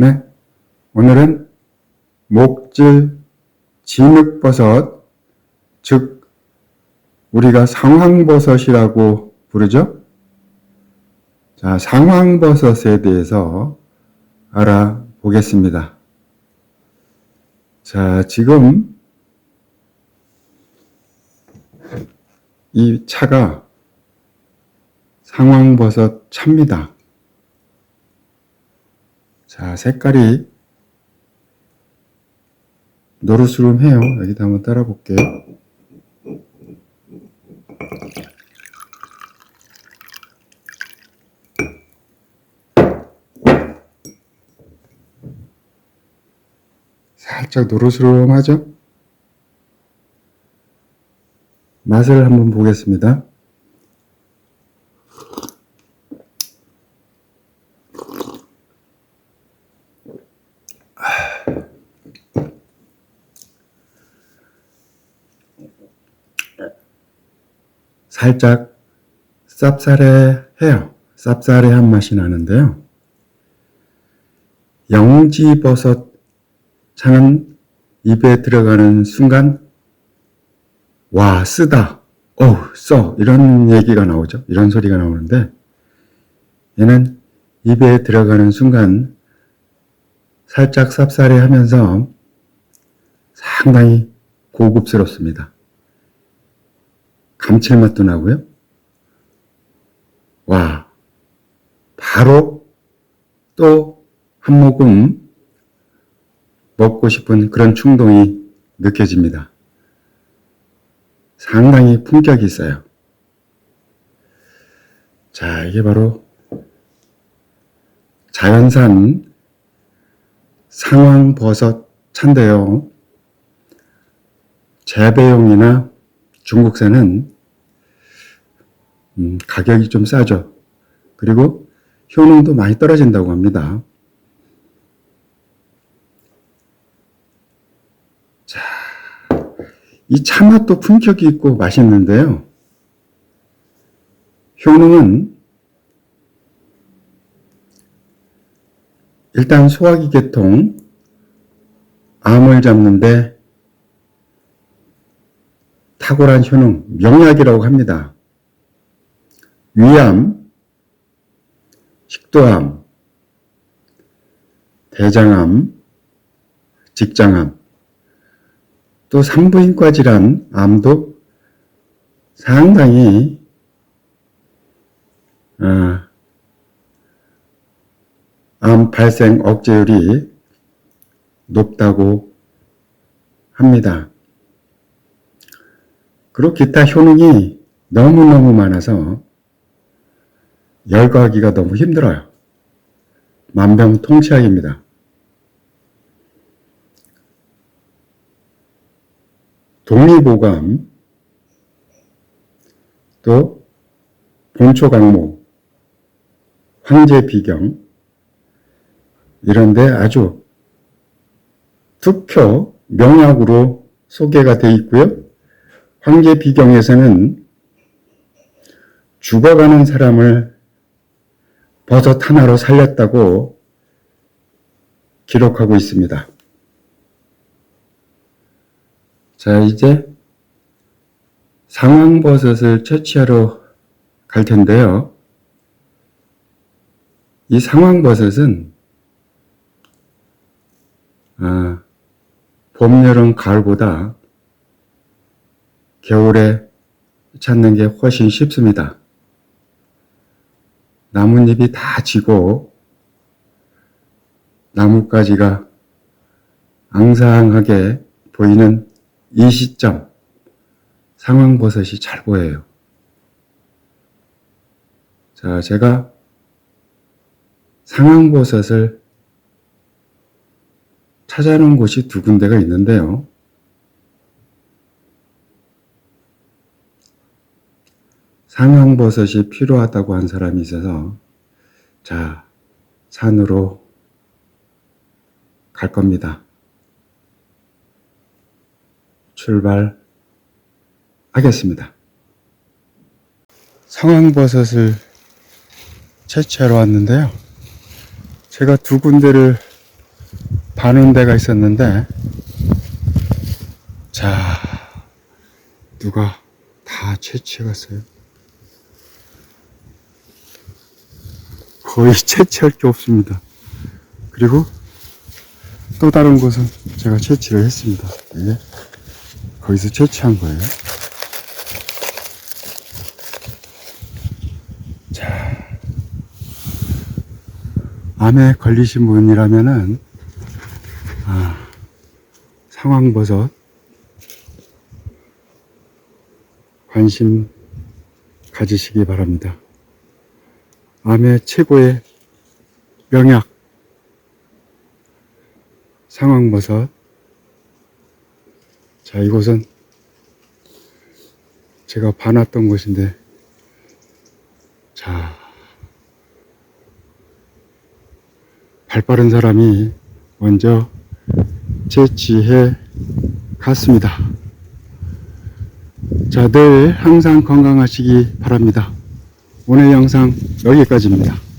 네. 오늘은 목질 진흙버섯, 즉, 우리가 상황버섯이라고 부르죠? 자, 상황버섯에 대해서 알아보겠습니다. 자, 지금 이 차가 상황버섯 차입니다. 자, 색깔이 노르스름해요. 여기다 한번 따라 볼게요. 살짝 노르스름하죠? 맛을 한번 보겠습니다. 살짝 쌉싸래해요. 쌉싸래한 맛이 나는데요. 영지버섯 차는 입에 들어가는 순간 와 쓰다 어우 써 이런 얘기가 나오죠. 이런 소리가 나오는데 얘는 입에 들어가는 순간 살짝 쌉싸래하면서 상당히 고급스럽습니다. 감칠맛도 나고요. 와, 바로 또 한 모금 먹고 싶은 그런 충동이 느껴집니다. 상당히 품격이 있어요. 자, 이게 바로 자연산 상황버섯 차인데요. 재배용이나 중국산은 음, 가격이 좀 싸죠. 그리고 효능도 많이 떨어진다고 합니다. 자, 이 차맛도 품격이 있고 맛있는데요. 효능은 일단 소화기 계통, 암을 잡는데 탁월한 효능, 명약이라고 합니다. 위암, 식도암, 대장암, 직장암, 또 산부인과 질환, 암도 상당히 어, 암 발생 억제율이 높다고 합니다. 그리고 기타 효능이 너무너무 많아서 열거하기가 너무 힘들어요. 만병통치약입니다. 독립오감, 또 본초강모, 황제비경, 이런데 아주 투표 명약으로 소개가 되어 있고요. 황제비경에서는 죽어가는 사람을 버섯 하나로 살렸다고 기록하고 있습니다. 자, 이제 상황버섯을 채취하러 갈 텐데요. 이 상황버섯은 아, 봄, 여름, 가을보다 겨울에 찾는 게 훨씬 쉽습니다. 나뭇잎이 다 지고 나뭇가지가 앙상하게 보이는 이 시점 상황버섯이 잘 보여요. 자, 제가 상황버섯을 찾아놓은 곳이 두 군데가 있는데요. 상황버섯이 필요하다고 한 사람이 있어서 자, 산으로 갈 겁니다. 출발하겠습니다. 상황버섯을 채취하러 왔는데요. 제가 두 군데를 바는 데가 있었는데, 자, 누가 다 채취해 갔어요. 거의 채취할 게 없습니다. 그리고 또 다른 곳은 제가 채취를 했습니다. 이게 거기서 채취한 거예요. 자, 암에 걸리신 분이라면은, 아, 상황버섯, 관심 가지시기 바랍니다. 암의 최고의 명약, 상황버섯. 자, 이곳은 제가 봐놨던 곳인데, 자, 발 빠른 사람이 먼저 채취해 갔습니다. 자, 늘 항상 건강하시기 바랍니다. 오늘 영상 여기까지입니다.